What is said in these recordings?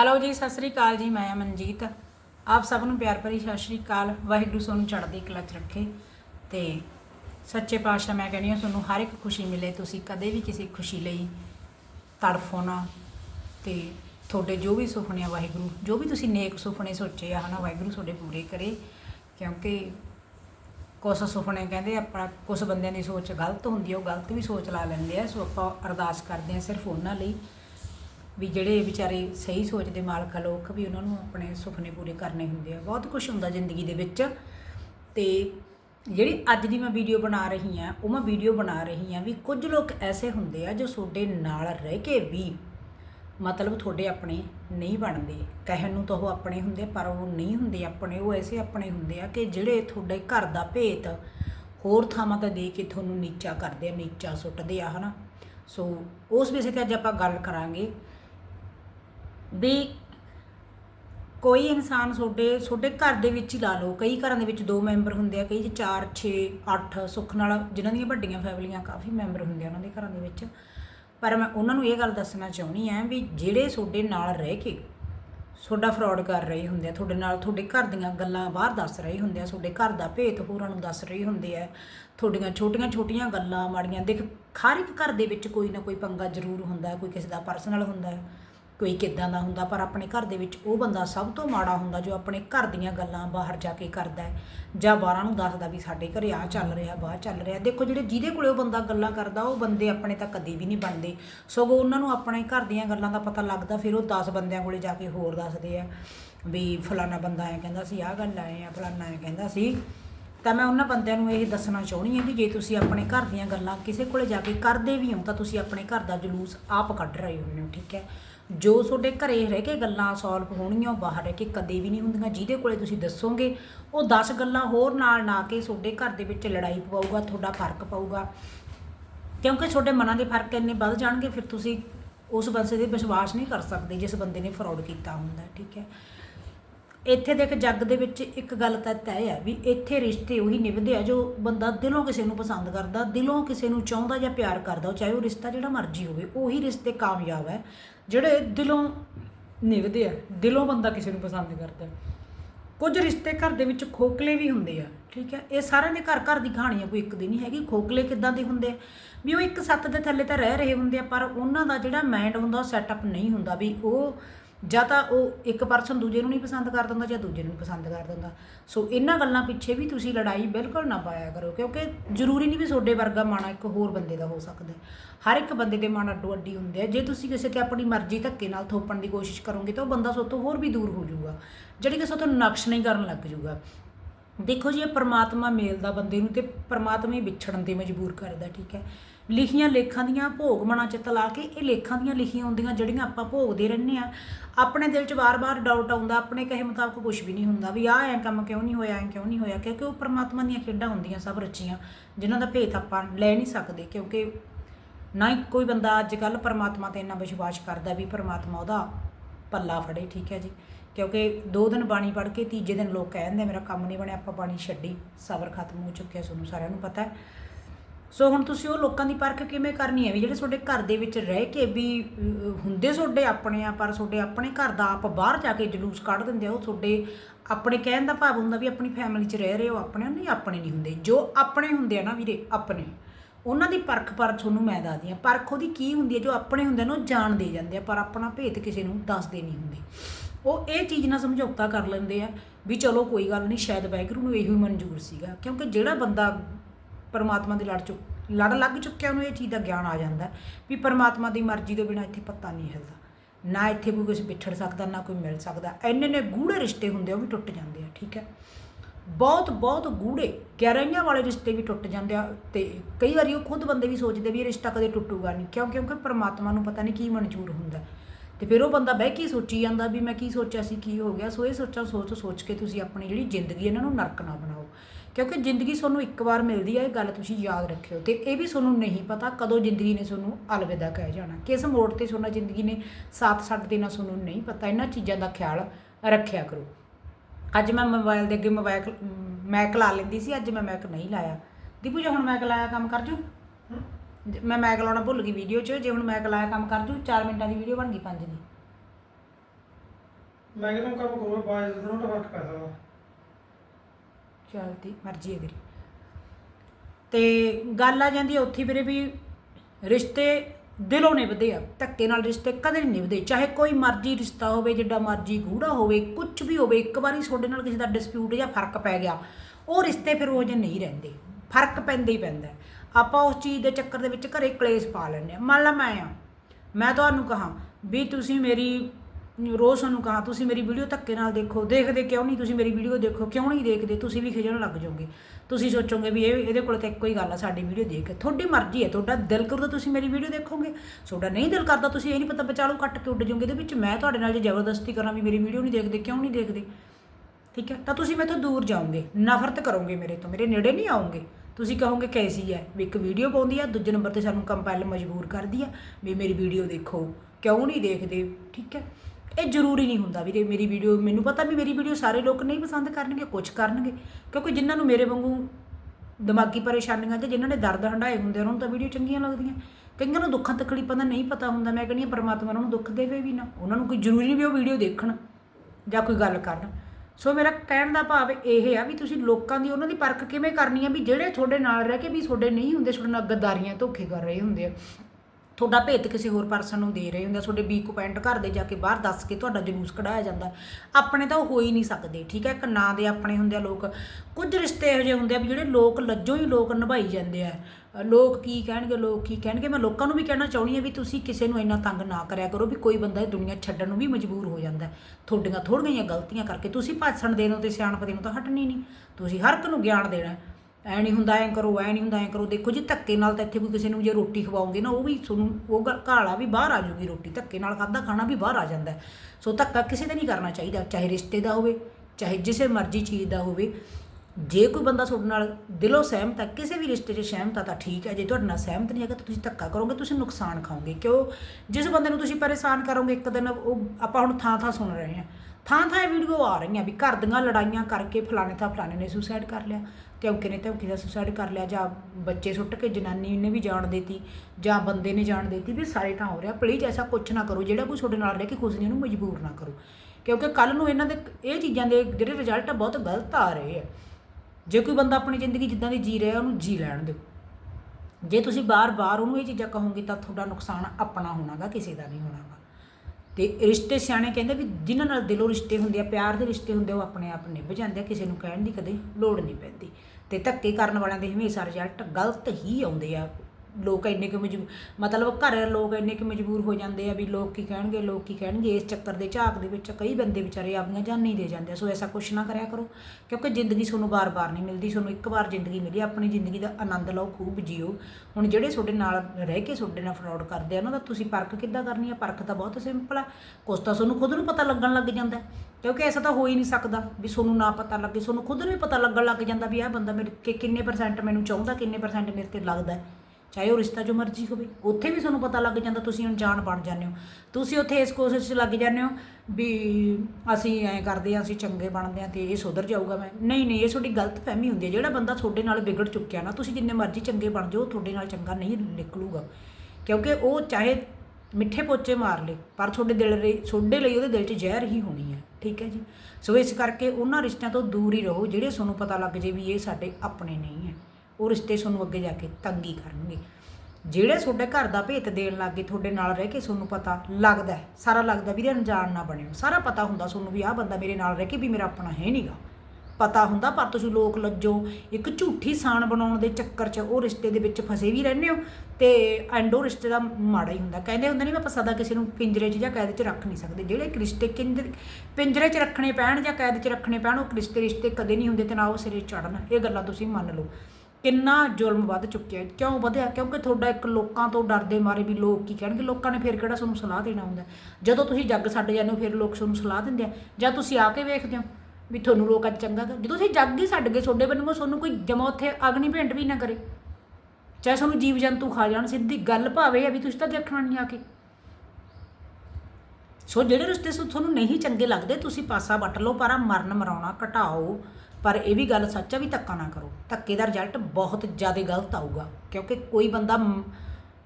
Hello ਜੀ, ਸਤਿ ਸ੍ਰੀ ਅਕਾਲ ਜੀ, ਮੈਂ ਮਨਜੀਤ। ਆਪ ਸਭ ਨੂੰ ਪਿਆਰ ਭਰੀ ਸਤਿ ਸ੍ਰੀ ਅਕਾਲ। ਵਾਹਿਗੁਰੂ ਤੁਹਾਨੂੰ ਚੜ੍ਹਦੀ ਕਲਾ 'ਚ ਰੱਖੇ ਤੇ ਸੱਚੇ ਪਾਤਸ਼ਾਹ, ਮੈਂ ਕਹਿੰਦੀ ਹਾਂ, ਤੁਹਾਨੂੰ ਹਰ ਇੱਕ ਖੁਸ਼ੀ ਮਿਲੇ। ਤੁਸੀਂ ਕਦੇ ਵੀ ਕਿਸੇ ਖੁਸ਼ੀ ਲਈ ਤੜਫੋ ਨਾ ਤੇ ਤੁਹਾਡੇ ਜੋ ਵੀ ਸੁਪਨੇ ਆ, ਵਾਹਿਗੁਰੂ, ਜੋ ਵੀ ਤੁਸੀਂ ਨੇਕ ਸੁਪਨੇ ਸੋਚੇ ਆ ਹਨਾ ਵਾਹਿਗੁਰੂ ਤੁਹਾਡੇ ਪੂਰੇ ਕਰੇ। ਕਿਉਂਕਿ ਕੁਛ ਸੁਪਨੇ ਕਹਿੰਦੇ, ਆਪਣਾ ਕੁਝ ਬੰਦਿਆਂ ਦੀ ਸੋਚ ਗਲਤ ਹੁੰਦੀ ਆ, ਉਹ ਗਲਤ ਵੀ ਸੋਚ ਲਾ ਲੈਂਦੇ ਆ। ਸੋ ਆਪਾਂ ਅਰਦਾਸ ਕਰਦੇ ਆ ਸਿਰਫ ਉਹਨਾਂ ਲਈ ਵੀ ਜਿਹੜੇ ਵਿਚਾਰੇ ਸਹੀ ਸੋਚ ਦੇ ਮਾਲਕ ਆ ਲੋਕ ਵੀ ਉਹਨਾਂ ਨੂੰ ਆਪਣੇ ਸੁਪਨੇ ਪੂਰੇ ਕਰਨੇ ਹੁੰਦੇ ਆ। ਬਹੁਤ ਕੁਝ ਹੁੰਦਾ ਜ਼ਿੰਦਗੀ ਦੇ ਵਿੱਚ। ਤੇ ਜਿਹੜੀ ਅੱਜ ਦੀ ਮੈਂ ਵੀਡੀਓ ਬਣਾ ਰਹੀ ਆ ਉਹ ਮੈਂ ਵੀਡੀਓ ਬਣਾ ਰਹੀ ਆ ਵੀ ਕੁਝ ਲੋਕ ਐਸੇ ਹੁੰਦੇ ਆ ਜੋ ਤੁਹਾਡੇ ਨਾਲ ਰਹਿ ਕੇ ਵੀ ਮਤਲਬ ਤੁਹਾਡੇ ਆਪਣੇ ਨਹੀਂ ਬਣਦੇ। ਕਹਿਣ ਨੂੰ ਤਾਂ ਉਹ ਆਪਣੇ ਹੁੰਦੇ, ਪਰ ਉਹ ਨਹੀਂ ਹੁੰਦੇ ਆਪਣੇ। ਉਹ ਐਸੇ ਆਪਣੇ ਹੁੰਦੇ ਆ ਕਿ ਜਿਹੜੇ ਤੁਹਾਡੇ ਘਰ ਦਾ ਭੇਤ ਹੋਰ ਥਾਵਾਂ ਤੇ ਦੇ ਕੇ ਤੁਹਾਨੂੰ ਨੀਚਾ ਕਰਦੇ ਆ, ਨੀਚਾ ਸੁੱਟਦੇ ਆ, ਹਨਾ? ਸੋ ਉਸ ਵਿਸ਼ੇ ਤੇ ਅੱਜ ਆਪਾਂ ਗੱਲ ਕਰਾਂਗੇ। ਵੀ ਕੋਈ ਇਨਸਾਨ ਤੁਹਾਡੇ ਤੁਹਾਡੇ ਘਰ ਦੇ ਵਿੱਚ ਹੀ ਲਾ ਲਓ। ਕਈ ਘਰਾਂ ਦੇ ਵਿੱਚ ਦੋ ਮੈਂਬਰ ਹੁੰਦੇ ਆ, ਕਈ 'ਚ 4 6 8 ਸੁੱਖ ਨਾਲ ਜਿਨ੍ਹਾਂ ਦੀਆਂ ਵੱਡੀਆਂ ਫੈਮਲੀਆਂ ਕਾਫੀ ਮੈਂਬਰ ਹੁੰਦੇ ਆ ਉਹਨਾਂ ਦੇ ਘਰਾਂ ਦੇ ਵਿੱਚ। ਪਰ ਮੈਂ ਉਹਨਾਂ ਨੂੰ ਇਹ ਗੱਲ ਦੱਸਣਾ ਚਾਹੁੰਦੀ ਆ ਵੀ ਜਿਹੜੇ ਤੁਹਾਡੇ ਨਾਲ ਰਹਿ ਕੇ ਤੁਹਾਡਾ ਫਰਾਡ ਕਰ ਰਹੇ ਹੁੰਦੇ ਆ, ਤੁਹਾਡੇ ਨਾਲ ਤੁਹਾਡੇ ਘਰ ਦੀਆਂ ਗੱਲਾਂ ਬਾਹਰ ਦੱਸ ਰਹੇ ਹੁੰਦੇ ਆ, ਤੁਹਾਡੇ ਘਰ ਦਾ ਭੇਤ ਹੋਰਾਂ ਨੂੰ ਦੱਸ ਰਹੇ ਹੁੰਦੇ ਆ, ਤੁਹਾਡੀਆਂ ਛੋਟੀਆਂ ਛੋਟੀਆਂ ਗੱਲਾਂ ਮਾੜੀਆਂ। ਦੇਖ, ਹਰ ਇੱਕ ਘਰ ਦੇ ਵਿੱਚ ਕੋਈ ਨਾ ਕੋਈ ਪੰਗਾ ਜ਼ਰੂਰ ਹੁੰਦਾ, ਕੋਈ ਕਿਸੇ ਦਾ ਪਰਸਨਲ ਹੁੰਦਾ। ਹੈ ਕੋਈ ਕਿੱਦਾਂ ਦਾ ਹੁੰਦਾ, ਪਰ ਆਪਣੇ ਘਰ ਦੇ ਵਿੱਚ ਉਹ ਬੰਦਾ ਸਭ ਤੋਂ ਮਾੜਾ ਹੁੰਦਾ ਜੋ ਆਪਣੇ ਘਰ ਦੀਆਂ ਗੱਲਾਂ ਬਾਹਰ ਜਾ ਕੇ ਕਰਦਾ ਹੈ। ਜਾਂ ਬਾਹਰਾਂ ਨੂੰ ਦੱਸਦਾ ਵੀ ਸਾਡੇ ਘਰੇ ਆ ਚੱਲ ਰਿਹਾ ਬਾਹਰ ਚੱਲ ਰਿਹਾ। ਦੇਖੋ, ਜਿਹੜੇ ਜਿਹਦੇ ਕੋਲੇ ਉਹ ਬੰਦਾ ਗੱਲਾਂ ਕਰਦਾ, ਉਹ ਬੰਦੇ ਆਪਣੇ ਤਾਂ ਕਦੇ ਵੀ ਨਹੀਂ ਬਣਦੇ। ਸਗੋਂ ਉਹਨਾਂ ਨੂੰ ਆਪਣੇ ਘਰ ਦੀਆਂ ਗੱਲਾਂ ਦਾ ਪਤਾ ਲੱਗਦਾ, ਫਿਰ ਉਹ 10 ਬੰਦਿਆਂ ਕੋਲੇ ਜਾ ਕੇ ਹੋਰ ਦੱਸਦੇ ਆ ਵੀ ਫਲਾਣਾ ਬੰਦਾ ਐ ਕਹਿੰਦਾ ਸੀ, ਆਹ ਗੱਲ ਆਏ ਆ ਫਲਾਣਾ ਐ ਕਹਿੰਦਾ ਸੀ। ਤਾਂ ਮੈਂ ਉਹਨਾਂ ਬੰਦਿਆਂ ਨੂੰ ਇਹ ਦੱਸਣਾ ਚਾਹੁੰਦੀ ਹਾਂ ਕਿ ਜੇ ਤੁਸੀਂ ਆਪਣੇ ਘਰ ਦੀਆਂ ਗੱਲਾਂ ਕਿਸੇ ਕੋਲੇ ਜਾ ਕੇ ਕਰਦੇ ਵੀ ਹੋ, ਤਾਂ ਤੁਸੀਂ ਆਪਣੇ ਘਰ ਦਾ ਜਲੂਸ ਆਪ ਕੱਢ ਰਹੇ ਹੁੰਦੇ ਹੋ, ਠੀਕ ਹੈ? ਜੋ ਤੁਹਾਡੇ ਘਰੇ ਰਹਿ ਕੇ ਗੱਲਾਂ ਸੋਲਵ ਹੋਣਗੀਆਂ, ਉਹ ਬਾਹਰ ਰਹਿ ਕੇ ਕਦੇ ਵੀ ਨਹੀਂ ਹੁੰਦੀਆਂ, ਜਿਹਦੇ ਕੋਲੇ ਤੁਸੀਂ ਦੱਸੋਗੇ, ਉਹ 10 ਗੱਲਾਂ ਹੋਰ ਨਾਲ ਨਾ ਕੇ ਤੁਹਾਡੇ ਘਰ ਦੇ ਵਿੱਚ ਲੜਾਈ ਪਵਾਊਗਾ, ਤੁਹਾਡਾ ਫ਼ਰਕ ਪਊਗਾ। ਕਿਉਂਕਿ ਤੁਹਾਡੇ ਮਨਾਂ ਦੇ ਫ਼ਰਕ ਇੰਨੇ ਵੱਧ ਜਾਣਗੇ, ਫਿਰ ਤੁਸੀਂ ਉਸ ਬੰਦੇ ਤੇ ਵਿਸ਼ਵਾਸ ਨਹੀਂ ਕਰ ਸਕਦੇ, ਜਿਸ ਬੰਦੇ ਨੇ ਫਰਾਡ ਕੀਤਾ ਹੁੰਦਾ, ਠੀਕ ਹੈ। ਇੱਥੇ ਦੇਖ ਜੱਗ ਦੇ ਵਿੱਚ ਇੱਕ ਗੱਲ ਤਾਂ ਤੈਅ ਹੈ ਵੀ ਇੱਥੇ ਰਿਸ਼ਤੇ ਉਹੀ ਨਿਭਦੇ ਆ ਜੋ ਬੰਦਾ ਦਿਲੋਂ ਕਿਸੇ ਨੂੰ ਪਸੰਦ ਕਰਦਾ, ਦਿਲੋਂ ਕਿਸੇ ਨੂੰ ਚਾਹੁੰਦਾ ਜਾਂ ਪਿਆਰ ਕਰਦਾ, ਉਹ ਚਾਹੇ ਉਹ ਰਿਸ਼ਤਾ ਜਿਹੜਾ ਮਰਜ਼ੀ ਹੋਵੇ, ਉਹੀ ਰਿਸ਼ਤੇ ਕਾਮਯਾਬ ਹੈ, ਜਿਹੜੇ ਦਿਲੋਂ ਨਿਭਦੇ ਆ, ਦਿਲੋਂ ਬੰਦਾ ਕਿਸੇ ਨੂੰ ਪਸੰਦ ਕਰਦਾ। ਕੁਝ ਰਿਸ਼ਤੇ ਘਰ ਦੇ ਵਿੱਚ ਖੋਖਲੇ ਵੀ ਹੁੰਦੇ ਆ, ਠੀਕ ਹੈ? ਇਹ ਸਾਰਿਆਂ ਦੇ ਘਰ ਘਰ ਦੀ ਕਹਾਣੀ ਆ, ਕੋਈ ਇੱਕ ਦੀ ਨਹੀਂ ਹੈਗੀ, ਖੋਖਲੇ ਕਿੱਦਾਂ ਦੇ ਹੁੰਦੇ ਆ? ਵੀ ਉਹ ਇੱਕ ਸੱਤ ਦੇ ਥੱਲੇ ਤਾਂ ਰਹਿ ਰਹੇ ਹੁੰਦੇ ਆ, ਪਰ ਉਹਨਾਂ ਦਾ ਜਿਹੜਾ ਮਾਈਂਡ ਹੁੰਦਾ, ਉਹ ਸੈਟਅਪ ਨਹੀਂ ਹੁੰਦਾ ਵੀ ਉਹ ਜਾਂ ਤਾਂ ਉਹ ਇੱਕ ਪਰਸਨ ਦੂਜੇ ਨੂੰ ਨਹੀਂ ਪਸੰਦ ਕਰ ਦਿੰਦਾ ਜਾਂ ਦੂਜੇ ਨੂੰ ਪਸੰਦ ਕਰ ਦਿੰਦਾ। ਸੋ ਇਹਨਾਂ ਗੱਲਾਂ ਪਿੱਛੇ ਵੀ ਤੁਸੀਂ ਲੜਾਈ ਬਿਲਕੁਲ ਨਾ ਪਾਇਆ ਕਰੋ, ਕਿਉਂਕਿ ਜ਼ਰੂਰੀ ਨਹੀਂ ਵੀ ਤੁਹਾਡੇ ਵਰਗਾ ਮਾਣਾ ਇੱਕ ਹੋਰ ਬੰਦੇ ਦਾ ਹੋ ਸਕਦਾ। ਹਰ ਇੱਕ ਬੰਦੇ ਦੇ ਮਨ ਅੱਡੋ ਅੱਡੀ ਹੁੰਦੇ ਆ। ਜੇ ਤੁਸੀਂ ਕਿਸੇ ਤੇ ਆਪਣੀ ਮਰਜ਼ੀ ਧੱਕੇ ਨਾਲ ਥੋਪਣ ਦੀ ਕੋਸ਼ਿਸ਼ ਕਰੋਗੇ ਤਾਂ ਉਹ ਬੰਦਾ ਸੋਤੋਂ ਹੋਰ ਵੀ ਦੂਰ ਹੋ ਜਾਊਗਾ, ਜਿਹੜੀ ਕਿ ਸੋਤੋਂ ਨਕਸ਼ ਨਹੀਂ ਕਰਨ ਲੱਗ ਜਾਊਗਾ। ਦੇਖੋ ਜੀ, ਇਹ ਪ੍ਰਮਾਤਮਾ ਮੇਲਦਾ ਬੰਦੇ ਨੂੰ ਤੇ ਪਰਮਾਤਮਾ ਹੀ ਵਿਛੜਨ ਤੇ ਮਜਬੂਰ ਕਰਦਾ, ਠੀਕ ਹੈ। ਲਿਖੀਆਂ ਲੇਖਾਂ ਦੀਆਂ ਭੋਗ ਮਨਾਂ ਚ ਤਲਾ ਕੇ ਇਹ ਲੇਖਾਂ ਦੀਆਂ ਲਿਖੀਆਂ ਹੁੰਦੀਆਂ ਜਿਹੜੀਆਂ ਆਪਾਂ ਭੋਗਦੇ ਰਹਿੰਦੇ ਆ ਆਪਣੇ ਦਿਲ 'ਚ ਵਾਰ-ਵਾਰ ਡਾਊਟ ਆਉਂਦਾ, ਆਪਣੇ ਕਹੇ ਮੁਤਾਬਕ ਕੁਝ ਵੀ ਨਹੀਂ ਹੁੰਦਾ ਵੀ ਆਹ ਐ ਕੰਮ ਕਿਉਂ ਨਹੀਂ ਹੋਇਆ, ਐ ਕਿਉਂ ਨਹੀਂ ਹੋਇਆ, ਕਿਉਂਕਿ ਉਹ ਪਰਮਾਤਮਾ ਦੀਆਂ ਖੇਡਾਂ ਹੁੰਦੀਆਂ ਸਭ ਰਚੀਆਂ, ਜਿਨ੍ਹਾਂ ਦਾ ਭੇਤ ਆਪਾਂ ਲੈ ਨਹੀਂ ਸਕਦੇ, ਕਿਉਂਕਿ ਨਾ ਹੀ ਕੋਈ ਬੰਦਾ ਅੱਜ ਕੱਲ ਪਰਮਾਤਮਾ ਤੇ ਇੰਨਾ ਵਿਸ਼ਵਾਸ ਕਰਦਾ ਵੀ ਪਰਮਾਤਮਾ ਉਹਦਾ ਪੱਲਾ ਫੜੇ, ਠੀਕ ਹੈ ਜੀ। ਕਿਉਂਕਿ ਦੋ ਦਿਨ ਬਾਣੀ ਪੜ੍ਹ ਕੇ ਤੀਜੇ ਦਿਨ ਲੋਕ ਕਹਿੰਦੇ ਮੇਰਾ ਕੰਮ ਨਹੀਂ ਬਣਿਆ, ਆਪਾਂ ਬਾਣੀ ਛੱਡੀ, ਸਬਰ ਖਤਮ ਹੋ ਚੁੱਕਿਆ, ਤੁਹਾਨੂੰ ਸਾਰਿਆਂ ਨੂੰ ਪਤਾ ਹੈ। ਸੋ ਹੁਣ ਤੁਸੀਂ ਉਹ ਲੋਕਾਂ ਦੀ ਪਰਖ ਕਿਵੇਂ ਕਰਨੀ ਹੈ ਵੀ ਜਿਹੜੇ ਤੁਹਾਡੇ ਘਰ ਦੇ ਵਿੱਚ ਰਹਿ ਕੇ ਵੀ ਹੁੰਦੇ ਤੁਹਾਡੇ ਆਪਣੇ ਆ, ਪਰ ਤੁਹਾਡੇ ਆਪਣੇ ਘਰ ਦਾ ਆਪ ਬਾਹਰ ਜਾ ਕੇ ਜਲੂਸ ਕੱਢ ਦਿੰਦੇ ਆ, ਉਹ ਤੁਹਾਡੇ ਆਪਣੇ ਕਹਿਣ ਦਾ ਭਾਵ ਹੁੰਦਾ ਵੀ ਆਪਣੀ ਫੈਮਿਲੀ 'ਚ ਰਹਿ ਰਹੇ ਹੋ, ਆਪਣੇ ਨਹੀਂ ਆਪਣੇ ਨਹੀਂ ਹੁੰਦੇ। ਜੋ ਆਪਣੇ ਹੁੰਦੇ ਆ ਨਾ ਵੀਰੇ, ਆਪਣੇ। ਉਹਨਾਂ ਦੀ ਪਰਖ ਪਰ ਤੁਹਾਨੂੰ ਮੈਂ ਦੱਸਦੀ ਆ ਪਰਖ ਉਹਦੀ ਕੀ ਹੁੰਦੀ ਹੈ, ਜੋ ਆਪਣੇ ਹੁੰਦੇ ਨੇ ਉਹ ਜਾਣ ਦੇ ਜਾਂਦੇ ਆ, ਪਰ ਆਪਣਾ ਭੇਤ ਕਿਸੇ ਨੂੰ ਦੱਸਦੇ ਨਹੀਂ ਹੁੰਦੇ। ਉਹ ਇਹ ਚੀਜ਼ ਨਾਲ ਸਮਝੌਤਾ ਕਰ ਲੈਂਦੇ ਆ ਵੀ ਚਲੋ ਕੋਈ ਗੱਲ ਨਹੀਂ, ਸ਼ਾਇਦ ਵਾਹਿਗੁਰੂ ਨੂੰ ਇਹੀ ਮਨਜ਼ੂਰ ਸੀਗਾ, ਕਿਉਂਕਿ ਜਿਹੜਾ ਬੰਦਾ ਪਰਮਾਤਮਾ ਦੀ ਲੜ ਚੁੱਕ ਲੜ ਲੱਗ ਚੁੱਕਿਆ ਉਹਨੂੰ ਇਹ ਚੀਜ਼ ਦਾ ਗਿਆਨ ਆ ਜਾਂਦਾ ਵੀ ਪਰਮਾਤਮਾ ਦੀ ਮਰਜ਼ੀ ਤੋਂ ਬਿਨਾਂ ਇੱਥੇ ਪੱਤਾ ਨਹੀਂ ਹਿਲਦਾ ਨਾ ਇੱਥੇ ਕੋਈ ਕੁਝ ਵਿਛੜ ਸਕਦਾ ਨਾ ਕੋਈ ਮਿਲ ਸਕਦਾ। ਇੰਨੇ ਨੇ ਗੂੜੇ ਰਿਸ਼ਤੇ ਹੁੰਦੇ ਆ, ਉਹ ਵੀ ਟੁੱਟ ਜਾਂਦੇ ਆ ਠੀਕ ਹੈ? ਬਹੁਤ ਬਹੁਤ ਗੂੜੇ ਗਹਿਰਾਈਆਂ ਵਾਲੇ ਰਿਸ਼ਤੇ ਵੀ ਟੁੱਟ ਜਾਂਦੇ ਆ ਤੇ ਕਈ ਵਾਰੀ ਉਹ ਖੁਦ ਬੰਦੇ ਵੀ ਸੋਚਦੇ ਵੀ ਇਹ ਰਿਸ਼ਤਾ ਕਦੇ ਟੁੱਟੂਗਾ ਨਹੀਂ। ਕਿਉਂ? ਕਿਉਂਕਿ ਪਰਮਾਤਮਾ ਨੂੰ ਪਤਾ ਨਹੀਂ ਕੀ ਮਨਜ਼ੂਰ ਹੁੰਦਾ ਤੇ ਫਿਰ ਉਹ ਬੰਦਾ ਬਹਿ ਕੇ ਸੋਚੀ ਜਾਂਦਾ ਵੀ ਮੈਂ ਕੀ ਸੋਚਿਆ ਸੀ, ਕੀ ਹੋ ਗਿਆ। ਸੋ ਇਹ ਸੋਚਾਂ ਸੋਚ ਸੋਚ ਕੇ ਤੁਸੀਂ ਆਪਣੀ ਜਿਹੜੀ ਜ਼ਿੰਦਗੀ ਇਹਨਾਂ ਨੂੰ ਨਰਕ ਨਾ ਬਣਾਓ। ਕਿਉਂਕਿ ਜ਼ਿੰਦਗੀ ਤੁਹਾਨੂੰ ਇੱਕ ਵਾਰ ਮਿਲਦੀ ਹੈ ਇਹ ਗੱਲ ਤੁਸੀਂ ਯਾਦ ਰੱਖਿਓ। ਤੇ ਇਹ ਵੀ ਤੁਹਾਨੂੰ ਨਹੀਂ ਪਤਾ ਕਦੋਂ ਜ਼ਿੰਦਗੀ ਨੇ ਤੁਹਾਨੂੰ ਅਲਵਿਦਾ ਕਹਿ ਜਾਣਾ। ਕਿਸ ਮੋੜ ਤੇ ਤੁਹਾਨੂੰ ਜ਼ਿੰਦਗੀ ਨੇ ਸਾਥ ਛੱਡ ਦੇਣਾ ਤੁਹਾਨੂੰ ਨਹੀਂ ਪਤਾ। ਇਹਨਾਂ ਚੀਜ਼ਾਂ ਦਾ ਖਿਆਲ ਰੱਖਿਆ ਕਰੋ। ਅੱਜ ਮੈਂ ਮੋਬਾਈਲ ਦੇ ਅੱਗੇ ਮੋਬਾਈਲ ਮੈਕ ਲਾ ਲੈਂਦੀ ਸੀ, ਅੱਜ ਮੈਂ ਮੈਕ ਨਹੀਂ ਲਾਇਆ। ਦੀਪੂ ਜੀ, ਹੁਣ ਮੈਕ ਲਾਇਆ ਕੰਮ ਕਰ ਜੂ? ਮੈਂ ਮੈਕ ਲਾਉਣਾ ਭੁੱਲ ਗਈ ਵੀਡੀਓ 'ਚ ਜੇ ਹੁਣ ਮੈਕ ਲਾਇਆ ਕੰਮ ਕਰ ਜੂ 4 ਮਿੰਟਾਂ ਦੀ ਵੀਡੀਓ ਬਣ ਗਈ 5 ਦੀ। ਮੈਂ ਕਿਹਾ ਤੂੰ ਕੰਮ ਕਰੋ ਬਾਜ ਦਾ ਥੋੜਾ ਫ਼ਰਕ ਪੈ ਸਕਦਾ ਚਲਦੀ ਮਰਜ਼ੀ ਹੈ ਤੇਰੀ। ਤੇ ਗੱਲ ਆ ਜਾਂਦੀ ਹੈ ਉੱਥੇ ਵੀਰੇ ਵੀ ਰਿਸ਼ਤੇ ਦਿਲੋਂ ਨਿਭਦੇ ਆ ਧੱਕੇ ਨਾਲ ਰਿਸ਼ਤੇ ਕਦੇ ਨਹੀਂ ਨਿਭਦੇ। ਚਾਹੇ ਕੋਈ ਮਰਜ਼ੀ ਰਿਸ਼ਤਾ ਹੋਵੇ ਜਿੱਡਾ ਮਰਜ਼ੀ ਗੂੜਾ ਹੋਵੇ ਕੁਝ ਵੀ ਹੋਵੇ ਇੱਕ ਵਾਰੀ ਤੁਹਾਡੇ ਨਾਲ ਕਿਸੇ ਦਾ ਡਿਸਪਿਊਟ ਜਾਂ ਫ਼ਰਕ ਪੈ ਗਿਆ ਉਹ ਰਿਸ਼ਤੇ ਫਿਰ ਉਹ ਜਿਹੇ ਨਹੀਂ ਰਹਿੰਦੇ। ਫ਼ਰਕ ਪੈਂਦਾ ਹੀ ਪੈਂਦਾ ਆਪਾਂ ਉਸ ਚੀਜ਼ ਦੇ ਚੱਕਰ ਦੇ ਵਿੱਚ ਘਰੇ ਕਲੇਸ਼ ਪਾ ਲੈਂਦੇ ਆ ਮੰਨ ਲਾ ਮੈਂ ਆ ਮੈਂ ਤੁਹਾਨੂੰ ਕਹਾਂ ਵੀ ਤੁਸੀਂ ਮੇਰੀ ਰੋਜ਼ ਤੁਹਾਨੂੰ ਕਹਾਂ, ਤੁਸੀਂ ਮੇਰੀ ਵੀਡੀਓ ਧੱਕੇ ਨਾਲ ਦੇਖੋ, ਦੇਖਦੇ ਕਿਉਂ ਨਹੀਂ? ਤੁਸੀਂ ਮੇਰੀ ਵੀਡੀਓ ਦੇਖੋ, ਕਿਉਂ ਨਹੀਂ ਦੇਖਦੇ? ਤੁਸੀਂ ਵੀ ਖਿਜਣ ਲੱਗ ਜਾਓਗੇ। ਤੁਸੀਂ ਸੋਚੋਗੇ ਵੀ ਇਹ, ਇਹਦੇ ਕੋਲ ਤਾਂ ਇੱਕੋ ਹੀ ਗੱਲ ਆ, ਸਾਡੀ ਵੀਡੀਓ ਦੇਖ ਕੇ। ਤੁਹਾਡੀ ਮਰਜ਼ੀ ਹੈ, ਤੁਹਾਡਾ ਦਿਲ ਕਰਦਾ ਤੁਸੀਂ ਮੇਰੀ ਵੀਡੀਓ ਦੇਖੋਗੇ। ਤੁਹਾਡਾ ਨਹੀਂ ਦਿਲ ਕਰਦਾ, ਤੁਸੀਂ ਇਹ ਨਹੀਂ ਪਤਾ ਬਚਾਲੂ ਕੱਟ ਕੇ ਉੱਡ ਜਾਓਗੇ ਇਹਦੇ ਵਿੱਚ। ਮੈਂ ਤੁਹਾਡੇ ਨਾਲ ਜੇ ਜ਼ਬਰਦਸਤੀ ਕਰਾਂ ਵੀ ਮੇਰੀ ਵੀਡੀਓ ਨਹੀਂ ਦੇਖਦੇ, ਕਿਉਂ ਨਹੀਂ ਦੇਖਦੇ? ਠੀਕ ਹੈ? ਤਾਂ ਤੁਸੀਂ ਮੈਥੋਂ ਦੂਰ ਜਾਓਗੇ, ਨਫ਼ਰਤ ਕਰੋਗੇ ਮੇਰੇ ਤੋਂ, ਮੇਰੇ ਨੇੜੇ ਨਹੀਂ ਆਓਗੇ। ਤੁਸੀਂ ਕਹੋਗੇ ਕੈਸੀ ਹੈ, ਵੀ ਇੱਕ ਵੀਡੀਓ ਪਾਉਂਦੀ ਆ, ਦੂਜੇ ਨੰਬਰ ਤੇ ਸਾਨੂੰ ਕੰਪੈਲ ਮਜਬੂਰ ਕਰਦੀ ਆ, ਵੀ ਮੇਰੀ ਵੀਡੀਓ ਦੇਖੋ। ਕਿਉਂ ਨਹੀਂ ਦੇਖਦੇ? ਠੀਕ ਹੈ? ਇਹ ਜ਼ਰੂਰੀ ਨਹੀਂ ਹੁੰਦਾ ਵੀਰੇ ਮੇਰੀ ਵੀਡੀਓ ਮੈਨੂੰ ਪਤਾ ਵੀ ਮੇਰੀ ਵੀਡੀਓ ਸਾਰੇ ਲੋਕ ਨਹੀਂ ਪਸੰਦ ਕਰਨਗੇ ਕੁਝ ਕਰਨਗੇ। ਕਿਉਂਕਿ ਜਿਨ੍ਹਾਂ ਨੂੰ ਮੇਰੇ ਵਾਂਗੂ ਦਿਮਾਗੀ ਪਰੇਸ਼ਾਨੀਆਂ ਜਾਂ ਜਿਨ੍ਹਾਂ ਨੇ ਦਰਦ ਹੰਡਾਏ ਹੁੰਦੇ ਉਹਨਾਂ ਨੂੰ ਤਾਂ ਵੀਡੀਓ ਚੰਗੀਆਂ ਲੱਗਦੀਆਂ। ਕਈਆਂ ਨੂੰ ਦੁੱਖਾਂ, ਤਕਲੀਫਾਂ ਦਾ ਨਹੀਂ ਪਤਾ ਹੁੰਦਾ। ਮੈਂ ਕਹਿੰਦੀ ਹਾਂ, ਪਰਮਾਤਮਾ ਉਹਨਾਂ ਨੂੰ ਦੁੱਖ ਦੇਵੇ ਵੀ ਨਾ। ਉਹਨਾਂ ਨੂੰ ਕੋਈ ਜ਼ਰੂਰੀ ਨਹੀਂ ਵੀ ਉਹ ਵੀਡੀਓ ਦੇਖਣ ਜਾਂ ਕੋਈ ਗੱਲ ਕਰਨ। ਸੋ ਮੇਰਾ ਕਹਿਣ ਦਾ ਭਾਵ ਇਹ ਆ ਵੀ ਤੁਸੀਂ ਲੋਕਾਂ ਦੀ ਉਹਨਾਂ ਦੀ ਪਰਖ ਕਿਵੇਂ ਕਰਨੀ ਆ ਵੀ ਜਿਹੜੇ ਤੁਹਾਡੇ ਨਾਲ ਰਹਿ ਕੇ ਵੀ ਤੁਹਾਡੇ ਨਹੀਂ ਹੁੰਦੇ, ਤੁਹਾਡੇ ਨਾਲ ਗੱਦਾਰੀਆਂ, ਧੋਖੇ ਕਰ ਰਹੇ ਹੁੰਦੇ ਆ। ਤੁਹਾਡਾ ਭੇਤ ਕਿਸੇ ਹੋਰ ਪਰਸਨ ਨੂੰ ਦੇ ਰਹੇ ਹੁੰਦੇ ਆ ਤੁਹਾਡੇ ਵੀਕ ਪੁਆਇੰਟ ਘਰ ਦੇ ਜਾ ਕੇ ਬਾਹਰ ਦੱਸ ਕੇ ਤੁਹਾਡਾ ਜਲੂਸ ਕਢਾਇਆ ਜਾਂਦਾ। ਆਪਣੇ ਤਾਂ ਉਹ ਹੋ ਹੀ ਨਹੀਂ ਸਕਦੇ ਠੀਕ ਹੈ? ਇੱਕ ਨਾਂ ਦੇ ਆਪਣੇ ਹੁੰਦੇ ਆ ਲੋਕ। ਕੁਝ ਰਿਸ਼ਤੇ ਇਹੋ ਜਿਹੇ ਹੁੰਦੇ ਆ ਵੀ ਜਿਹੜੇ ਲੋਕ ਲੱਜੋ ਹੀ ਲੋਕ ਨਿਭਾਈ ਜਾਂਦੇ ਆ। ਅ, ਲੋਕ ਕੀ ਕਹਿਣਗੇ ਲੋਕ ਕੀ ਕਹਿਣਗੇ? ਮੈਂ ਲੋਕਾਂ ਨੂੰ ਵੀ ਕਹਿਣਾ ਚਾਹੁੰਦੀ ਆ ਵੀ ਤੁਸੀਂ ਕਿਸੇ ਨੂੰ ਇੰਨਾ ਤੰਗ ਨਾ ਕਰਿਆ ਕਰੋ ਵੀ ਕੋਈ ਬੰਦਾ ਇਹ ਦੁਨੀਆ ਛੱਡਣ ਨੂੰ ਵੀ ਮਜਬੂਰ ਹੋ ਜਾਂਦਾ ਹੈ। ਤੁਹਾਡੀਆਂ ਥੋੜ੍ਹੀਆਂ ਜਿਹੀਆਂ ਗਲਤੀਆਂ ਕਰਕੇ ਤੁਸੀਂ ਭਾਸ਼ਣ ਦੇਣੋਂ ਤੇ ਸਿਆਣਪ ਦੇਣੋਂ ਤਾਂ ਹਟਣੀ ਨਹੀਂ। ਤੁਸੀਂ ਹਰ ਇੱਕ ਨੂੰ ਗਿਆਨ ਦੇਣਾ ਹੈ। ਐ ਨਹੀਂ ਹੁੰਦਾ, ਐ ਕਰੋ, ਐ ਨਹੀਂ ਹੁੰਦਾ, ਐ ਕਰੋ। ਦੇਖੋ ਜੀ, ਧੱਕੇ ਨਾਲ ਤਾਂ ਇੱਥੇ ਕੋਈ ਕਿਸੇ ਨੂੰ ਜੇ ਰੋਟੀ ਖਵਾਓਗੇ ਨਾ, ਉਹ ਵੀ ਤੁਹਾਨੂੰ, ਉਹ ਗ- ਘਾਲਾ ਵੀ ਬਾਹਰ ਆ ਜੂਗੀ ਰੋਟੀ। ਧੱਕੇ ਨਾਲ ਖਾਦਾ ਖਾਣਾ ਵੀ ਬਾਹਰ ਆ ਜਾਂਦਾ। ਸੋ ਧੱਕਾ ਕਿਸੇ ਤੇ ਨਹੀਂ ਕਰਨਾ ਚਾਹੀਦਾ, ਚਾਹੇ ਰਿਸ਼ਤੇ ਦਾ ਹੋਵੇ, ਚਾਹੇ ਕਿਸੇ ਮਰਜ਼ੀ ਚੀਜ਼ ਦਾ ਹੋਵੇ। ਜੇ ਕੋਈ ਬੰਦਾ ਤੁਹਾਡੇ ਨਾਲ ਦਿਲੋਂ ਸਹਿਮਤ ਹੈ, ਕਿਸੇ ਵੀ ਰਿਸ਼ਤੇ 'ਚ ਸਹਿਮਤ ਆ, ਤਾਂ ਠੀਕ ਹੈ। ਜੇ ਤੁਹਾਡੇ ਨਾਲ ਸਹਿਮਤ ਨਹੀਂ ਹੈਗਾ, ਤਾਂ ਤੁਸੀਂ ਧੱਕਾ ਕਰੋਗੇ, ਤੁਸੀਂ ਨੁਕਸਾਨ ਖਾਓਗੇ। ਕਿਉਂ? ਜਿਸ ਬੰਦੇ ਨੂੰ ਤੁਸੀਂ ਪਰੇਸ਼ਾਨ ਕਰੋਗੇ, ਇੱਕ ਦਿਨ ਉਹ, ਆਪਾਂ ਹੁਣ ਥਾਂ ਥਾਂ ਸੁਣ ਰਹੇ ਹਾਂ। ਥਾਂ ਥਾਂ ਇਹ ਵੀਡੀਓ ਆ ਰਹੀਆਂ ਵੀ ਘਰ ਦੀਆਂ ਲੜਾਈਆਂ ਕਰਕੇ ਫਲਾਣੇ ਥਾਂ ਫਲਾਣੇ ਨੇ ਸੁਸਾਈਡ ਕਰ ਲਿਆ। ਧਮਕੇ ਨੇ ਧਮਕੀ ਦਾ ਸੁਸਾਈਡ ਕਰ ਲਿਆ, ਜਾਂ ਬੱਚੇ ਸੁੱਟ ਕੇ ਜਨਾਨੀ ਨੇ ਵੀ ਜਾਣ ਦੇਤੀ, ਜਾਂ ਬੰਦੇ ਨੇ ਜਾਣ ਦੇਤੀ, ਵੀ ਸਾਰੇ ਥਾਂ ਹੋ ਰਿਹਾ। ਪਲੀਜ਼ ਐਸਾ ਕੁਛ ਨਾ ਕਰੋ, ਜਿਹੜਾ ਕੋਈ ਤੁਹਾਡੇ ਨਾਲ ਰਹਿ ਕੇ ਖੁਸ਼ ਨਹੀਂ, ਉਹਨੂੰ ਮਜਬੂਰ ਨਾ ਕਰੋ। ਕਿਉਂਕਿ ਕੱਲ ਨੂੰ ਇਹਨਾਂ ਦੇ ਇਹ ਚੀਜ਼ਾਂ ਦੇ ਜਿਹੜੇ ਰਿਜ਼ਲਟ ਆ, ਬਹੁਤ ਗਲਤ ਆ ਰਹੇ ਆ। ਜੇ ਕੋਈ ਬੰਦਾ ਆਪਣੀ ਜ਼ਿੰਦਗੀ ਜਿੱਦਾਂ ਦੀ ਜੀ ਰਿਹਾ, ਉਹਨੂੰ ਜੀ ਲੈਣ ਦਿਓ। ਜੇ ਤੁਸੀਂ ਬਾਰ-ਬਾਰ ਉਹਨੂੰ ਇਹ ਚੀਜ਼ਾਂ ਕਹੋਗੇ, ਤਾਂ ਤੁਹਾਡਾ ਨੁਕਸਾਨ ਆਪਣਾ ਹੋਣਾਗਾ, ਕਿਸੇ ਦਾ ਨਹੀਂ ਹੋਣਾਗਾ। ਤੇ ਰਿਸ਼ਤੇ ਸਿਆਣੇ ਕਹਿੰਦੇ ਵੀ ਜਿਨ੍ਹਾਂ ਨਾਲ ਦਿਲੋਂ ਰਿਸ਼ਤੇ ਹੁੰਦੇ ਆ, ਪਿਆਰ ਦੇ ਰਿਸ਼ਤੇ ਹੁੰਦੇ ਉਹ ਆਪਣੇ ਆਪ ਨਿਭ ਜਾਂਦੇ ਆ, ਕਿਸੇ ਨੂੰ ਕਹਿਣ ਦੀ ਕਦੇ ਲੋੜ ਨਹੀਂ ਪੈਂਦੀ। ਤੇ ਧੱਕੇ ਕਰਨ ਵਾਲਿਆਂ ਦੇ ਹਮੇਸ਼ਾ ਰਿਜ਼ਲਟ ਗਲਤ ਹੀ ਆਉਂਦੇ ਆ। ਲੋਕ ਇੰਨੇ ਕੁ ਮਜਬੂਰ ਮਤਲਬ ਘਰ ਲੋਕ ਇੰਨੇ ਕੁ ਮਜਬੂਰ ਹੋ ਜਾਂਦੇ ਆ ਵੀ ਲੋਕ ਕੀ ਕਹਿਣਗੇ, ਲੋਕ ਕੀ ਕਹਿਣਗੇ, ਇਸ ਚੱਕਰ ਦੇ ਝਾਕ ਦੇ ਵਿੱਚ ਕਈ ਬੰਦੇ ਵਿਚਾਰੇ ਆਪਣੀਆਂ ਜਾਨਾਂ ਹੀ ਦੇ ਜਾਂਦੇ ਆ। ਸੋ ਐਸਾ ਕੁਛ ਨਾ ਕਰਿਆ ਕਰੋ, ਕਿਉਂਕਿ ਜ਼ਿੰਦਗੀ ਤੁਹਾਨੂੰ ਬਾਰ-ਬਾਰ ਨਹੀਂ ਮਿਲਦੀ, ਤੁਹਾਨੂੰ ਇੱਕ ਵਾਰ ਜ਼ਿੰਦਗੀ ਮਿਲੀ, ਆਪਣੀ ਜ਼ਿੰਦਗੀ ਦਾ ਆਨੰਦ ਲਓ, ਖੂਬ ਜੀਓ। ਹੁਣ ਜਿਹੜੇ ਤੁਹਾਡੇ ਨਾਲ ਰਹਿ ਕੇ ਤੁਹਾਡੇ ਨਾਲ ਫਰਾਡ ਕਰਦੇ ਆ, ਉਹਨਾਂ ਦਾ ਤੁਸੀਂ ਪਰਖ ਕਿੱਦਾਂ ਕਰਨੀ ਆ? ਪਰਖ ਤਾਂ ਬਹੁਤ ਸਿੰਪਲ ਆ, ਕੁਛ ਤਾਂ ਤੁਹਾਨੂੰ ਖੁਦ ਨੂੰ ਪਤਾ ਲੱਗਣ ਲੱਗ ਜਾਂਦਾ ਕਿਉਂਕਿ ਐਸਾ ਤਾਂ ਹੋ ਹੀ ਨਹੀਂ ਸਕਦਾ ਵੀ ਤੁਹਾਨੂੰ ਨਾ ਪਤਾ ਲੱਗੇ, ਤੁਹਾਨੂੰ ਖੁਦ ਨੂੰ ਵੀ ਪਤਾ ਲੱਗਣ ਲੱਗ ਜਾਂਦਾ ਵੀ ਆਹ ਬੰਦਾ ਮੇਰੇ ਕਿ, ਕਿੰਨੇ ਪਰਸੈਂਟ ਮੈਨੂੰ ਚਾਹੁੰਦਾ, ਕਿੰਨੇ ਪਰਸੈਂਟ ਮੇਰੇ ਤੇ ਲੱਗਦਾ ਚਾਹੇ ਉਹ ਰਿਸ਼ਤਾ ਜੋ ਮਰਜ਼ੀ ਹੋਵੇ, ਉੱਥੇ ਵੀ ਤੁਹਾਨੂੰ ਪਤਾ ਲੱਗ ਜਾਂਦਾ ਤੁਸੀਂ ਅਣਜਾਣ ਬਣ ਜਾਂਦੇ ਹੋ। ਤੁਸੀਂ ਉੱਥੇ ਇਸ ਕੋਸ਼ਿਸ਼ 'ਚ ਲੱਗ ਜਾਂਦੇ ਹੋ ਵੀ ਅਸੀਂ ਐਂ ਕਰਦੇ ਆ ਅਸੀਂ ਚੰਗੇ ਬਣਦੇ ਆ ਤੇ ਇਹ ਸੁਧਰ ਜਾਊਗਾ ਮੈਂ। ਨਹੀਂ ਨਹੀਂ, ਇਹ ਤੁਹਾਡੀ ਗਲਤ ਫਹਿਮੀ ਹੁੰਦੀ ਹੈ। ਜਿਹੜਾ ਬੰਦਾ ਤੁਹਾਡੇ ਨਾਲ ਵਿਗੜ ਚੁੱਕਿਆ ਨਾ, ਤੁਸੀਂ ਜਿੰਨੇ ਮਰਜ਼ੀ ਚੰਗੇ ਬਣ ਜਾਓ ਤੁਹਾਡੇ ਨਾਲ ਚੰਗਾ ਨਹੀਂ ਨਿਕਲੂਗਾ। ਕਿਉਂਕਿ ਉਹ ਚਾਹੇ ਮਿੱਠੇ ਪੋਚੇ ਮਾਰ ਲੇ, ਪਰ ਤੁਹਾਡੇ ਦਿਲ ਲਈ, ਤੁਹਾਡੇ ਲਈ ਉਹਦੇ ਦਿਲ 'ਚ ਜ਼ਹਿਰ ਹੀ ਹੋਣੀ ਹੈ। ਠੀਕ ਹੈ ਜੀ? ਸੋ ਇਸ ਕਰਕੇ ਉਹਨਾਂ ਰਿਸ਼ਤਿਆਂ ਤੋਂ ਦੂਰ ਹੀ ਰਹੋ, ਜਿਹੜੇ ਤੁਹਾਨੂੰ ਪਤਾ ਲੱਗ ਜੇ ਵੀ ਇਹ ਸਾਡੇ ਆਪਣੇ ਨਹੀਂ ਹੈ। ਉਹ ਰਿਸ਼ਤੇ ਤੁਹਾਨੂੰ ਅੱਗੇ ਜਾ ਕੇ ਤੰਗੀ ਕਰਨਗੇ। ਜਿਹੜੇ ਤੁਹਾਡੇ ਘਰ ਦਾ ਭੇਤ ਦੇਣ ਲੱਗੇ ਤੁਹਾਡੇ ਨਾਲ ਰਹਿ ਕੇ ਤੁਹਾਨੂੰ ਪਤਾ ਲੱਗਦਾ ਸਾਰਾ ਲੱਗਦਾ ਵੀਰੇ ਅਣਜਾਣ ਨਾ ਬਣਿਓ ਸਾਰਾ ਪਤਾ ਹੁੰਦਾ ਤੁਹਾਨੂੰ ਵੀ ਆਹ ਬੰਦਾ ਮੇਰੇ ਨਾਲ ਰਹਿ ਕੇ ਵੀ ਮੇਰਾ ਆਪਣਾ ਹੈ ਨਹੀਂਗਾ ਪਤਾ ਹੁੰਦਾ, ਪਰ ਤੁਸੀਂ ਲੋਕ ਲੱਜੋ, ਇੱਕ ਝੂਠੀ ਸਾਨ ਬਣਾਉਣ ਦੇ ਚੱਕਰ 'ਚ ਉਹ ਰਿਸ਼ਤੇ ਦੇ ਵਿੱਚ ਫਸੇ ਵੀ ਰਹਿੰਦੇ ਹੋ ਤੇ ਐਂਡੋ ਰਿਸ਼ਤੇ ਦਾ ਮਾੜਾ ਹੀ ਹੁੰਦਾ। ਕਹਿੰਦੇ ਹੁੰਦੇ ਨਹੀਂ ਵੀ ਆਪਾਂ ਸਦਾ ਕਿਸੇ ਨੂੰ ਪਿੰਜਰੇ 'ਚ ਜਾਂ ਕੈਦ 'ਚ ਰੱਖ ਨਹੀਂ ਸਕਦੇ। ਜਿਹੜੇ ਰਿਸ਼ਤੇ ਕਿੰਜ- ਪਿੰਜਰੇ 'ਚ ਰੱਖਣੇ ਪੈਣ ਜਾਂ ਕੈਦ 'ਚ ਰੱਖਣੇ ਪੈਣ, ਉਹ ਰਿਸ਼ਤੇ ਰਿਸ਼ਤੇ ਕਦੇ ਨਹੀਂ ਹੁੰਦੇ ਤੇ ਨਾ ਉਹ ਸਿਰੇ ਚੜਨ ਇਹ ਗੱਲਾਂ ਤੁਸੀਂ ਮੰਨ ਲਓ। ਕਿੰਨਾ ਜ਼ੁਲਮ ਵੱਧ ਚੁੱਕਿਆ ਕਿਉਂ ਵਧਿਆ? ਕਿਉਂਕਿ ਤੁਹਾਡਾ ਇੱਕ ਲੋਕਾਂ ਤੋਂ ਡਰਦੇ ਮਾਰੇ ਵੀ ਲੋਕ ਕੀ ਕਹਿਣਗੇ? ਲੋਕਾਂ ਨੇ ਫਿਰ ਕਿਹੜਾ ਤੁਹਾਨੂੰ ਸਲਾਹ ਦੇਣਾ ਹੁੰਦਾ? ਜਦੋਂ ਤੁਸੀਂ ਜੱਗ ਛੱਡ ਜਾਂਦੇ ਹੋ, ਫਿਰ ਲੋਕ ਤੁਹਾਨੂੰ ਸਲਾਹ ਦਿੰਦੇ ਆ। ਜਾਂ ਤੁਸੀਂ ਆ ਕੇ ਵੇਖਦੇ ਹੋ ਵੀ ਤੁਹਾਨੂੰ ਲੋਕ ਅੱਜ ਚੰਗਾ ਕਰ, ਜਦੋਂ ਤੁਸੀਂ ਜੱਗ ਹੀ ਛੱਡ ਗਏ, ਤੁਹਾਡੇ ਬੰਨੂ ਤੁਹਾਨੂੰ ਕੋਈ ਜਮਾ ਉੱਥੇ ਅਗਨੀ ਭੇਂਟ ਵੀ ਨਾ ਕਰੇ। ਚਾਹੇ ਤੁਹਾਨੂੰ ਜੀਵ ਜੰਤੂ ਖਾ ਜਾਣ, ਸਿੱਧੀ ਗੱਲ ਭਾਵੇਂ ਆ ਵੀ ਤੁਸੀਂ ਤਾਂ ਦੇਖਣਾ ਨਹੀਂ ਆ ਕੇ। ਸੋ ਜਿਹੜੇ ਰਿਸ਼ਤੇ ਤੁਹਾਨੂੰ ਨਹੀਂ ਚੰਗੇ ਲੱਗਦੇ, ਤੁਸੀਂ ਪਾਸਾ ਵੱਟ ਲਓ, ਪਰ ਆ ਮਰਨ ਮਰਾਉਣਾ, ਘਟਾਓ। ਪਰ ਇਹ ਵੀ ਗੱਲ ਸੱਚ ਆ ਵੀ ਧੱਕਾ ਨਾ ਕਰੋ। ਧੱਕੇ ਦਾ ਰਿਜ਼ਲਟ ਬਹੁਤ ਜ਼ਿਆਦਾ ਗਲਤ ਆਊਗਾ। ਕਿਉਂਕਿ ਕੋਈ ਬੰਦਾ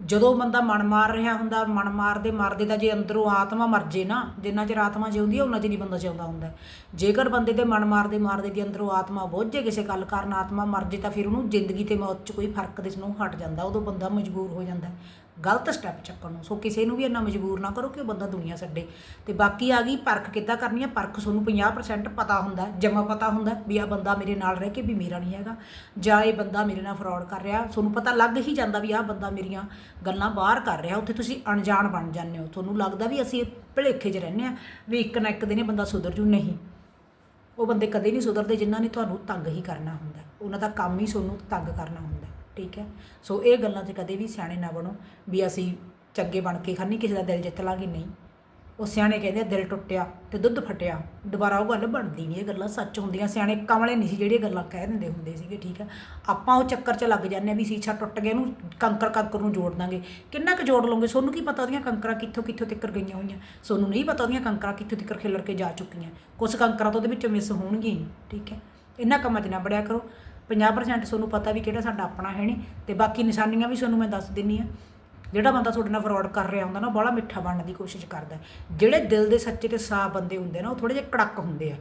ਜਦੋਂ ਬੰਦਾ ਮਨ ਮਾਰ ਰਿਹਾ ਹੁੰਦਾ, ਮਨ ਮਾਰਦੇ ਮਾਰਦੇ ਤਾਂ ਜੇ ਅੰਦਰੋਂ ਆਤਮਾ ਮਰ ਜੇ ਨਾ, ਜਿੰਨਾ ਚਿਰ ਆਤਮਾ ਜਿਉਂਦੀ ਹੈ ਉਹਨਾਂ ਚਿਰ ਹੀ ਬੰਦਾ ਜਿਉਂਦਾ ਹੁੰਦਾ ਜੇਕਰ ਬੰਦੇ ਦੇ ਮਨ ਮਾਰਦੇ ਮਾਰਦੇ ਦੀ ਅੰਦਰੋਂ ਆਤਮਾ ਬੁੱਝ ਜੇ ਕਿਸੇ ਗੱਲ ਕਾਰਨ, ਆਤਮਾ ਮਰ ਜੇ ਤਾਂ ਫਿਰ ਉਹਨੂੰ ਜ਼ਿੰਦਗੀ ਤੇ ਮੌਤ 'ਚ ਕੋਈ ਫ਼ਰਕ ਦਿਸਣੋਂ ਹਟ ਜਾਂਦਾ, ਉਦੋਂ ਬੰਦਾ ਮਜਬੂਰ ਹੋ ਜਾਂਦਾ ਗਲਤ ਸਟੈਪ ਚੱਕਣ ਨੂੰ। ਸੋ ਕਿਸੇ ਨੂੰ ਵੀ ਇੰਨਾ ਮਜਬੂਰ ਨਾ ਕਰੋ ਕਿ ਉਹ ਬੰਦਾ ਦੁਨੀਆ ਛੱਡੇ। ਤੇ ਬਾਕੀ ਆ ਗਈ ਪਰਖ ਕਿੱਦਾਂ ਕਰਨੀ ਹੈ ਪਰਖ ਤੁਹਾਨੂੰ 50% ਪਤਾ ਹੁੰਦਾ ਜਮਾ ਪਤਾ ਹੁੰਦਾ ਵੀ ਆ ਬੰਦਾ ਮੇਰੇ ਨਾਲ ਰਹਿ ਕੇ ਵੀ ਮੇਰਾ ਨਹੀਂ ਹੈਗਾ, ਜਾਂ ਇਹ ਬੰਦਾ ਮੇਰੇ ਨਾਲ ਫਰਾਡ ਕਰ ਰਿਹਾ। ਤੁਹਾਨੂੰ ਪਤਾ ਲੱਗ ਹੀ ਜਾਂਦਾ ਵੀ ਆਹ ਬੰਦਾ ਮੇਰੀਆਂ ਗੱਲਾਂ ਬਾਹਰ ਕਰ ਰਿਹਾ। ਉੱਥੇ ਤੁਸੀਂ ਅਣਜਾਣ ਬਣ ਜਾਂਦੇ ਹੋ। ਤੁਹਾਨੂੰ ਲੱਗਦਾ ਵੀ ਅਸੀਂ ਭੁਲੇਖੇ 'ਚ ਰਹਿੰਦੇ ਆ ਵੀ ਇੱਕ ਨਾ ਇੱਕ ਦਿਨ ਇਹ ਬੰਦਾ ਸੁਧਰ ਜੂ। ਨਹੀਂ। ਉਹ ਬੰਦੇ ਕਦੇ ਨਹੀਂ ਸੁਧਰਦੇ ਜਿਨ੍ਹਾਂ ਨੇ ਤੁਹਾਨੂੰ ਤੰਗ ਹੀ ਕਰਨਾ ਹੁੰਦਾ। ਉਹਨਾਂ ਦਾ ਕੰਮ ਹੀ ਤੁਹਾਨੂੰ ਤੰਗ ਕਰਨਾ ਹੁੰਦਾ। ਠੀਕ ਹੈ? ਸੋ ਇਹ ਗੱਲਾਂ 'ਚ ਕਦੇ ਵੀ ਸਿਆਣੇ ਨਾ ਬਣੋ ਵੀ ਅਸੀਂ ਚੰਗੇ ਬਣ ਕੇ ਖਾਨੀ ਕਿਸੇ ਦਾ ਦਿਲ ਜਿੱਤ ਲਾਂਗੇ ਨਹੀਂ। ਉਹ ਸਿਆਣੇ ਕਹਿੰਦੇ ਆ, ਦਿਲ ਟੁੱਟਿਆ ਤੇ ਦੁੱਧ ਫਟਿਆ। ਦੁਬਾਰਾ ਉਹ ਗੱਲ ਬਣਦੀ ਨਹੀਂ ਇਹ ਗੱਲਾਂ ਸੱਚ ਹੁੰਦੀਆਂ। ਸਿਆਣੇ ਕਮਲੇ ਨਹੀਂ ਸੀ ਜਿਹੜੀਆਂ ਗੱਲਾਂ ਕਹਿ ਦਿੰਦੇ ਹੁੰਦੇ ਸੀਗੇ ਠੀਕ ਹੈ? ਆਪਾਂ ਉਹ ਚੱਕਰ 'ਚ ਲੱਗ ਜਾਂਦੇ ਆ ਵੀ ਸੀਛਾ ਟੁੱਟ ਗਿਆ ਇਹਨੂੰ ਕੰਕਰ ਕੰਕਰ ਨੂੰ ਜੋੜ ਦਾਂਗੇ। ਕਿੰਨਾ ਕੁ ਜੋੜ ਲਓਗੇ? ਸੋਨੂੰ ਕੀ ਪਤਾ ਉਹਦੀਆਂ ਕੰਕਰਾਂ ਕਿੱਥੋਂ ਕਿੱਥੋਂ ਤੱਕ ਗਈਆਂ ਹੋਈਆਂ? ਸੋਨੂੰ ਨਹੀਂ ਪਤਾ ਉਹਦੀਆਂ ਕੰਕਰਾਂ ਕਿੱਥੋਂ ਤੱਕ ਖਿਲਰ ਕੇ ਜਾ ਚੁੱਕੀਆਂ। ਕੁਝ ਕੰਕਰਾਂ ਤਾਂ ਉਹਦੇ ਵਿੱਚੋਂ ਮਿਸ ਹੋਣਗੀਆਂ ਠੀਕ ਹੈ? ਇਹਨਾਂ ਕੰਮਾਂ 'ਚ ਨਾ ਬੜਿਆ ਕਰੋ। 50% ਤੁਹਾਨੂੰ ਪਤਾ ਵੀ ਕਿਹੜਾ ਸਾਡਾ ਆਪਣਾ ਹੈ ਨਹੀਂ ਤੇ ਬਾਕੀ ਨਿਸ਼ਾਨੀਆਂ ਵੀ ਤੁਹਾਨੂੰ ਮੈਂ ਦੱਸ ਦਿੰਨੀ ਆ। ਜਿਹੜਾ ਬੰਦਾ ਤੁਹਾਡੇ ਨਾਲ ਫਰਾਡ ਕਰ ਰਿਹਾ ਹੁੰਦਾ ਨਾ ਬੜਾ ਮਿੱਠਾ ਬਣਨ ਦੀ ਕੋਸ਼ਿਸ਼ ਕਰਦਾ ਜਿਹੜੇ ਦਿਲ ਦੇ ਸੱਚੇ ਤੇ ਸਾਫ਼ ਬੰਦੇ ਹੁੰਦੇ ਨਾ, ਉਹ ਥੋੜੇ ਜਿਹੇ ਕੜਕ ਹੁੰਦੇ ਆ।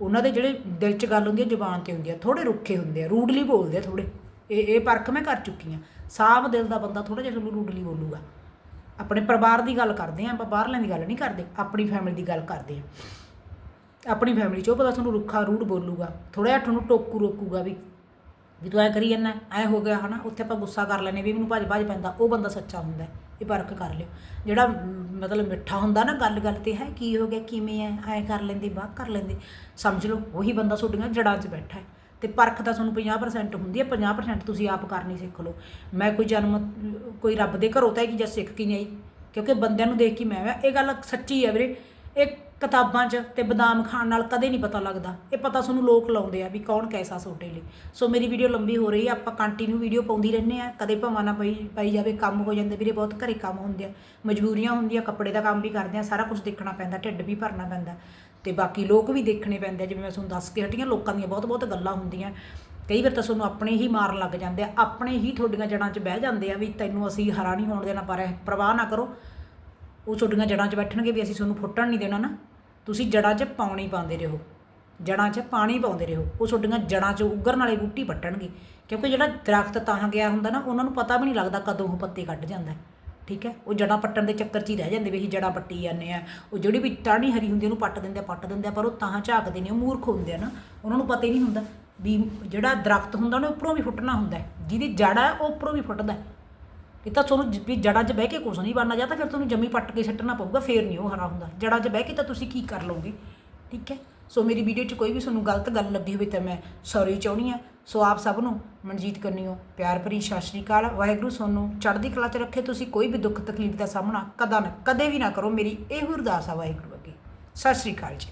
ਉਹਨਾਂ ਦੇ ਜਿਹੜੇ ਦਿਲ 'ਚ ਗੱਲ ਹੁੰਦੀ ਹੈ ਜ਼ੁਬਾਨ ਤੇ ਹੁੰਦੀ ਆ ਥੋੜੇ ਰੁੱਖੇ ਹੁੰਦੇ ਆ, ਰੂਡਲੀ ਬੋਲਦੇ ਆ ਥੋੜੇ ਇਹ ਇਹ ਪਰਖ ਮੈਂ ਕਰ ਚੁੱਕੀ ਆ। ਸਾਫ਼ ਦਿਲ ਦਾ ਬੰਦਾ ਥੋੜਾ ਜਿਹਾ ਤੁਹਾਨੂੰ ਰੂਡਲੀ ਬੋਲੂਗਾ। ਆਪਣੇ ਪਰਿਵਾਰ ਦੀ ਗੱਲ ਕਰਦੇ ਆ, ਆਪਾਂ ਬਾਹਰਲਿਆਂ ਦੀ ਗੱਲ ਨਹੀਂ ਕਰਦੇ, ਆਪਣੀ ਫੈਮਿਲੀ ਦੀ ਗੱਲ ਕਰਦੇ ਆ। ਆਪਣੀ ਫੈਮਿਲੀ 'ਚ ਉਹ ਪਤਾ ਤੁਹਾਨੂੰ ਰੁੱਖਾ ਰੂਡ ਬੋਲੂਗਾ। ਥੋੜਾ ਜਿਹਾ ਤੁਹਾਨੂੰ ਟੋਕੂ ਰੋਕੂਗਾ ਵੀ ਵੀ ਤੂੰ ਐ ਕਰੀ ਜਾਂਦਾ, ਐ ਹੋ ਗਿਆ ਹਨਾ, ਉੱਥੇ ਆਪਾਂ ਗੁੱਸਾ ਕਰ ਲੈਨੇ ਵੀ ਮੈਨੂੰ ਭੱਜ ਭੱਜ ਪੈਂਦਾ, ਉਹ ਬੰਦਾ ਸੱਚਾ ਹੁੰਦਾ ਇਹ ਪਰਖ ਕਰ ਲਿਓ। ਜਿਹੜਾ ਮਤਲਬ ਮਿੱਠਾ ਹੁੰਦਾ ਨਾ ਗੱਲ ਗੱਲ ਤੇ, ਹੈ, ਕੀ ਹੋ ਗਿਆ, ਕਿਵੇਂ ਐ ਐ ਕਰ ਲੈਂਦੇ, ਬਾਹ ਕਰ ਲੈਂਦੇ, ਸਮਝ ਲਓ, ਉਹੀ ਬੰਦਾ ਤੁਹਾਡੀਆਂ ਜੜਾਂ 'ਚ ਬੈਠਾ ਹੈ। ਤੇ ਪਰਖ ਤਾਂ ਤੁਹਾਨੂੰ 50% ਹੁੰਦੀ ਹੈ 50% ਤੁਸੀਂ ਆਪ ਕਰਨੀ ਸਿੱਖ ਲਓ। ਮੈਂ ਕੋਈ ਜਨਮ, ਕੋਈ ਰੱਬ ਦੇ ਘਰੋਂ ਤਾਂ ਹੈ ਕਿ ਜਾਂ ਸਿੱਖ ਕੇ ਨਹੀਂ ਆਈ, ਕਿਉਂਕਿ ਬੰਦਿਆਂ ਨੂੰ ਦੇਖ ਕੇ ਮੈਂ ਆਇਆ ਇਹ ਗੱਲ ਸੱਚੀ ਹੈ ਵੀਰੇ, ਇਹ ਕਿਤਾਬਾਂ 'ਚ ਤੇ ਬਦਾਮ ਖਾਣ ਨਾਲ ਕਦੇ ਨਹੀਂ ਪਤਾ ਲੱਗਦਾ। ਇਹ ਪਤਾ ਤੁਹਾਨੂੰ ਲੋਕ ਲਾਉਂਦੇ ਆ ਵੀ ਕੌਣ ਕੈਸਾ ਤੁਹਾਡੇ ਲਈ। ਸੋ ਮੇਰੀ ਵੀਡੀਓ ਲੰਬੀ ਹੋ ਰਹੀ ਆ, ਆਪਾਂ ਕੰਟੀਨਿਊ ਵੀਡੀਓ ਪਾਉਂਦੀ ਰਹਿੰਦੇ ਆ। ਕਦੇ ਭਾਵਾਂ ਨਾ ਪਈ, ਪਾਈ ਜਾਵੇ, ਕੰਮ ਹੋ ਜਾਂਦੇ ਵੀਰੇ, ਬਹੁਤ ਘਰੇ ਕੰਮ ਹੁੰਦੇ ਆ। ਮਜਬੂਰੀਆਂ ਹੁੰਦੀਆਂ, ਕੱਪੜੇ ਦਾ ਕੰਮ ਵੀ ਕਰਦੇ ਆ, ਸਾਰਾ ਕੁਝ ਦੇਖਣਾ ਪੈਂਦਾ, ਢਿੱਡ ਵੀ ਭਰਨਾ ਪੈਂਦਾ। ਤੇ ਬਾਕੀ ਲੋਕ ਵੀ ਦੇਖਣੇ ਪੈਂਦੇ ਆ, ਜਿਵੇਂ ਮੈਂ ਤੁਹਾਨੂੰ ਦੱਸ ਕੇ ਹਟੀਆਂ, ਲੋਕਾਂ ਦੀਆਂ ਬਹੁਤ ਬਹੁਤ ਗੱਲਾਂ ਹੁੰਦੀਆਂ। ਕਈ ਵਾਰ ਤਾਂ ਤੁਹਾਨੂੰ ਆਪਣੇ ਹੀ ਮਾਰਨ ਲੱਗ ਜਾਂਦੇ ਆ, ਆਪਣੇ ਹੀ ਤੁਹਾਡੀਆਂ ਜੜਾਂ 'ਚ ਬਹਿ ਜਾਂਦੇ ਆ ਵੀ ਤੈਨੂੰ ਅਸੀਂ ਹਰਾ ਨਹੀਂ ਹੋਣ ਦੇਣਾ, ਪਰ ਪਰਵਾਹ ਨਾ ਕਰੋ। ਉਹ ਤੁਹਾਡੀਆਂ ਜੜਾਂ 'ਚ ਬੈਠਣਗੇ ਵੀ ਅਸੀਂ ਤੁਹਾਨੂੰ ਫੁੱਟਣ ਨਹੀਂ ਦੇਣਾ ਨਾ। ਤੁਸੀਂ ਜੜਾਂ 'ਚ ਪਾਣੀ ਪਾਉਂਦੇ ਰਹੋ। ਜੜਾਂ 'ਚ ਪਾਣੀ ਪਾਉਂਦੇ ਰਹੋ। ਉਹ ਤੁਹਾਡੀਆਂ ਜੜਾਂ 'ਚ ਉੱਗਰਨ ਵਾਲੇ ਬੂਟੀ ਪੱਟਣਗੇ ਕਿਉਂਕਿ ਜਿਹੜਾ ਦਰਖਤ ਤਾਂ ਗਿਆ ਹੁੰਦਾ ਨਾ, ਉਹਨਾਂ ਨੂੰ ਪਤਾ ਵੀ ਨਹੀਂ ਲੱਗਦਾ ਕਦੋਂ ਉਹ ਪੱਤੇ ਕੱਢ ਜਾਂਦਾ ਠੀਕ ਹੈ? ਉਹ ਜੜਾਂ ਪੱਟਣ ਦੇ ਚੱਕਰ 'ਚ ਹੀ ਰਹਿ ਜਾਂਦੇ ਵੀ ਅਸੀਂ ਜੜਾਂ ਪੱਟੀ ਜਾਂਦੇ ਆ ਉਹ ਜਿਹੜੀ ਵੀ ਟਾਹਣੀ ਹਰੀ ਹੁੰਦੀ ਉਹਨੂੰ ਪੱਟ ਦਿੰਦੇ ਆ, ਪੱਟ ਦਿੰਦੇ ਆ, ਪਰ ਉਹ ਤਾਂ ਝਾਕਦੇ ਨੇ ਉਹ ਮੂਰਖ ਹੁੰਦੇ ਆ ਨਾ। ਉਹਨਾਂ ਨੂੰ ਪਤਾ ਹੀ ਨਹੀਂ ਹੁੰਦਾ ਵੀ ਜਿਹੜਾ ਦਰਖਤ ਹੁੰਦਾ, ਉਹਨੇ ਉੱਪਰੋਂ ਵੀ ਫੁੱਟਣਾ ਹੁੰਦਾ ਜਿਹਦੀ ਜੜ ਹੈ, ਉਹ ਉੱਪਰੋਂ ਵੀ ਫੁੱਟਦਾ ਇਹ ਤਾਂ ਤੁਹਾਨੂੰ ਵੀ ਜੜਾਂ 'ਚ ਬਹਿ ਕੇ ਕੁਛ ਨਹੀਂ ਬਣਨਾ, ਜਾਂ ਤਾਂ ਫਿਰ ਤੁਹਾਨੂੰ ਜੰਮੀ ਪੱਟ ਕੇ ਸੱਟਣਾ ਪਊਗਾ, ਫੇਰ ਨਹੀਂ ਉਹ ਹਰਾ ਹੁੰਦਾ। ਜੜਾਂ 'ਚ ਬਹਿ ਕੇ ਤਾਂ ਤੁਸੀਂ ਕੀ ਕਰ ਲਓਗੇ? ਠੀਕ ਹੈ? ਸੋ ਮੇਰੀ ਵੀਡੀਓ 'ਚ ਕੋਈ ਵੀ ਤੁਹਾਨੂੰ ਗਲਤ ਗੱਲ ਲੱਗੀ ਹੋਵੇ ਤਾਂ ਮੈਂ ਸੌਰੀ ਚਾਹੁੰਦੀ ਆ ਸੋ ਆਪ ਸਭ ਨੂੰ ਮਨਜੀਤ ਕਰਨੀਓ ਪਿਆਰ ਭਰੀ ਸਤਿ ਸ਼੍ਰੀ ਅਕਾਲ। ਵਾਹਿਗੁਰੂ ਤੁਹਾਨੂੰ ਚੜ੍ਹਦੀ ਕਲਾ 'ਚ ਰੱਖੇ। ਤੁਸੀਂ ਕੋਈ ਵੀ ਦੁੱਖ ਤਕਲੀਫ ਦਾ ਸਾਹਮਣਾ ਕਦਾ ਨਾ ਕਦੇ ਵੀ ਨਾ ਕਰੋ। ਮੇਰੀ ਇਹੋ ਅਰਦਾਸ ਆ ਵਾਹਿਗੁਰੂ ਅੱਗੇ। ਸਤਿ ਸ਼੍ਰੀ ਅਕਾਲ ਜੀ।